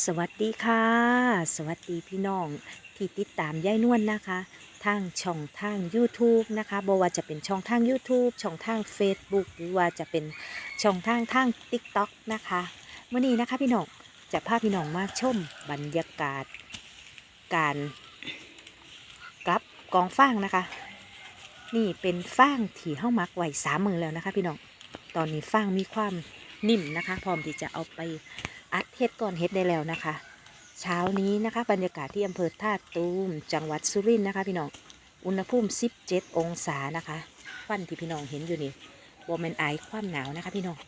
สวัสดีค่ะ สวัสดีพี่น้องที่ติดตามยายนวลนะคะ ทางช่องทาง YouTube นะคะบ่ว่าจะเป็นช่องทาง YouTube ช่องทาง Facebook หรือว่าจะเป็นช่องทางทาง TikTok นะคะเมื่อนี้นะคะพี่น้องจะพาพี่น้องมาชมบรรยากาศ การกลับกองฟางนะคะ นี่เป็นฟางที่เข้ามักไว้สามมือแล้วนะคะ พี่น้องตอนนี้ฟางมีความนิ่มนะคะ พร้อมที่จะเอาไป อัดเฮ็ดก่อนเฮ็ดได้แล้วนะคะ เช้านี้นะคะ บรรยากาศที่อำเภอท่าตูม จังหวัดสุรินทร์นะคะพี่น้อง อุณหภูมิ 17 องศานะคะควันที่พี่น้องเห็นอยู่นี่บ่แม่นอความหนาวนะคะพี่น้อง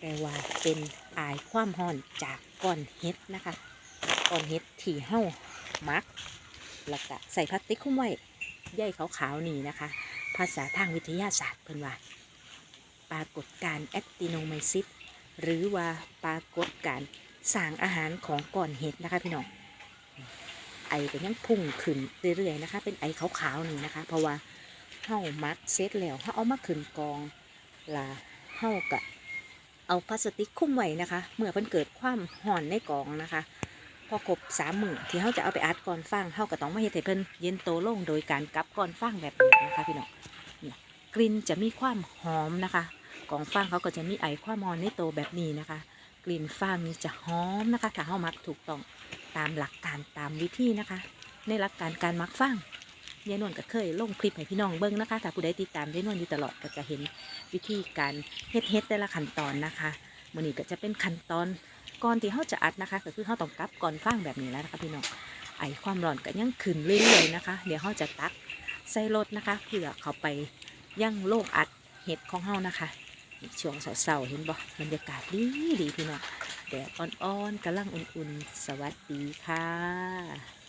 แต่ว่าเป็นไอความร้อนจากก้อนเฮ็ดนะคะ ก้อนเฮ็ดที่เฮ้ามักแล้วก็ใส่พลาสติกคุ้มไว้ใยขาวๆนี่นะคะ ภาษาทางวิทยาศาสตร์เพิ่นว่า ปรากฏการณ์แอคติโนไมซิส หรือว่าปรากฏการสร้างอาหารของก่อนเห็ดนะคะพี่น้องไอก็ยังพุ่งขึ้นเรื่อยๆนะคะ เป็นไอขาวๆนี่นะคะ เพราะว่าเห่ามักเซตแล้วเห่าเอามาขึ้นกองลาเห่ากะเอาพลาสติกคุ้มไว้นะคะ เมื่อเพิ่นเกิดความห่อนในกองนะคะ พอครบสามหมื่นที่เขาจะเอาไปอัดก่อนฟางเฮาก็ต้องมาเฮ็ดให้เพิ่นเย็นโตลงโดยการกลับก่อนฟางแบบนี้นะคะพี่น้องเนี่ยกลิ่นจะมีความหอมนะคะ กองฟางเขาก็จะมีไอความมอนในโตแบบนี้นะคะ กลิ่นฟางนี่จะหอมนะคะถ้าเฮามักถูกต้องตามหลักการตามวิธีนะคะ ในหลักการการมักฟางยายนวลก็เคยลงคลิปให้พี่น้องเบิ่งนะคะถ้าผู้ใดติดตามยายนวลอยู่ตลอดก็จะเห็นวิธีการเฮ็ดเฮ็ดแต่ละขั้นตอนนะคะมื้อนี้ก็จะเป็นขั้นตอนก่อนที่เฮาจะอัดนะคะ ก็คือเฮาต้องกลับก่อนฟางแบบนี้แล้วนะคะพี่น้องไอความร้อนก็ยังขึ้นเรื่อยๆนะคะ เดี๋ยวเฮาจะตักใส่รถนะคะเพื่อเขาไปย่างโลกอัดเห็ดของเฮานะคะ ช่วงเสาร์ๆเห็นบ่บรรยากาศดีดีพี่น้องแดดอ่อนๆกำลังอุ่นๆ สวัสดีค่ะ